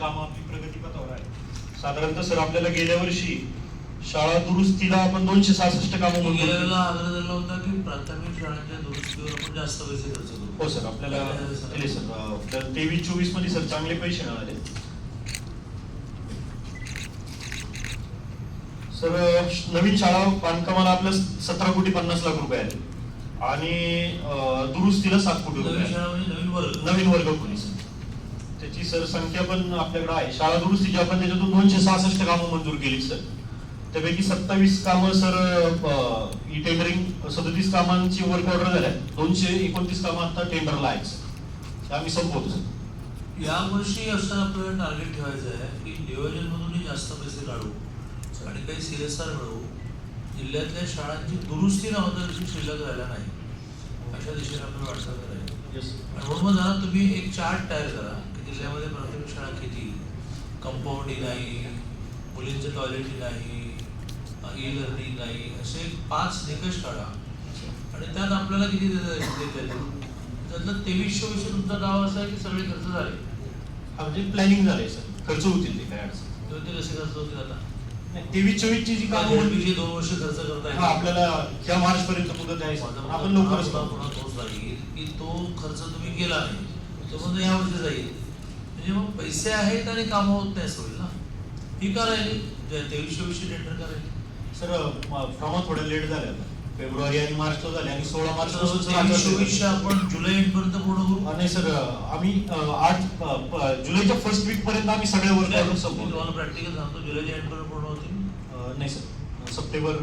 कामं आपली प्रगतीपथावर आहे साधारणतः सर आपल्याला गेल्या वर्षी शाळा दुरुस्तीला आपण दोनशे सहासष्ट कामं. वेळेला आग्रह धरला होता की प्राथमिक शाळांच्या दुरुस्तीवर आपण जास्त पैसे खर्च करू. हो सर आपल्याला सर? आपल्याला तेवीस चोवीसमध्ये सर चांगले पैसे मिळाले. सर नवीन शाळा बांधकामाला आपल्या सतरा कोटी पन्नास लाख रुपये आले. आणि दुरुस्तीला सात कोटी रुपये नवीन म्हणजे नवीन वर्ग. नवीन वर्ग खोली सर? त्याची सर संख्या पण आपल्याकडे आहे. शाळा दुरुस्तीची आपण त्याच्यातून दोनशे सहासष्ट कामं मंजूर केली सर. त्यापैकी सत्तावीस कामं सर ई टेंडरिंग सदतीस कामांची वर्क ऑर्डर झाल्या. दोनशे एकोणतीस कामं आता टेंडरला आहेत सर. आम्ही संपवतो सर. या वर्षी असं आपल्याला टार्गेट ठेवायचं आहे की नियोजन मधूनही जास्त पैसे काढू आणि काही सीएसआर मिळवू. जिल्ह्यातल्या शाळांची दुरुस्ती न होता दिवशी शिल्लक राहिला नाही. अशा दिशेने आपण वाटचाल करायची. आणि म्हणून जरा तुम्ही एक चार्ट तयार करा. जिल्ह्यामध्ये प्राथमिक शाळा किती? कंपाऊंडी नाही मुलींचं टॉयलेट नाही ई लर्निंग नाही असे पाच निकष काढा आणि त्यात आपल्याला किती देता त्यातलं तेवीस चोवीसशे तुमचा दावा असा आहे की सगळे खर्च झाले? हा म्हणजे प्लॅनिंग झालंय सर. खर्च होतील ते काय अडचण ते कसे खर्च होतील आता? तेवीस चोवीसची जी कामं होती दोन वर्ष खर्च करता हा आपल्याला या मार्च पर्यंत मुदत आहे. आपण लवकरच पुन्हा तोच लागेल की तो खर्च तुम्ही केला नाही. तो म्हणजे या वर्षी जाईल. म्हणजे मग पैसे आहेत आणि कामं होत नाही होईल ना. ही का राहिली? तेवीस चोवीसशे टेंडर का राहिली? सर फॉर्म थोडं लेट झाले फेब्रुवारी आणि मार्चला झाले आणि सोळा मार्च चोवीसशे आपण जुलै एंड पर्यंत पूर्ण करू? नाही सर आम्ही आठ जुलैच्या फर्स्ट वीक पर्यंत आम्ही सगळे वर्क संपवतो. तुम्हाला प्रॅक्टिकल सांगतो. जुलैच्या एंड पर्यंत पूर्ण होतील. नाही सर. सप्टेंबर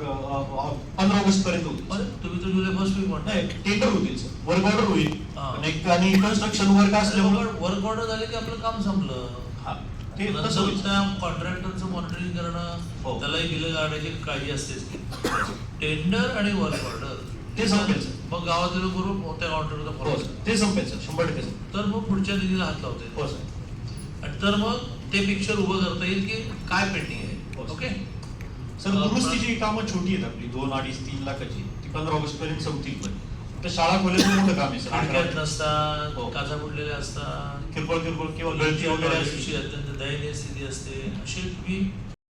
पंधरा ऑगस्ट पर्यंत अरे तुम्ही तर जुलै फर्स्ट वीक म्हणताय. टेंडर होतील सर वर्क ऑर्डर होईल. हा. आणि कन्स्ट्रक्शन वर्क असल्यामुळे वर्क ऑर्डर झाले की आपलं काम संपलं. हा ते कॉन्ट्रॅक्टरचं मॉनिटरिंग करणं हो. त्यालाही बिलं काढण्याची काळजी असतेच टेंडर आणि वर्क ऑर्डर ते संपेल सर मग गावातील लोक बरोबर त्या हो फॉलो सर ते संपेल सर शंभर टक्के तर मग पुढच्या निधीला हात लावते. हो सर आणि तर मग ते पिक्चर उभं करता येईल की काय पेंडिंग हो, आहे. ओके सर दुरुस्तीची कामं छोटी आहेत आपली दोन अडीच तीन लाखाची ती पंधरा ऑगस्ट पर्यंत संपतील पण. फक्त शाळा खोल्याचं मोठं काम आहे खिडक्यात सर नसतात हो. काचा फुटलेल्या असतात. किरकोळ किरकोळ किंवा गळती वगैरे टॉयलेटची असते. अत्यंत दयनीय स्थिती असते. असे तुम्ही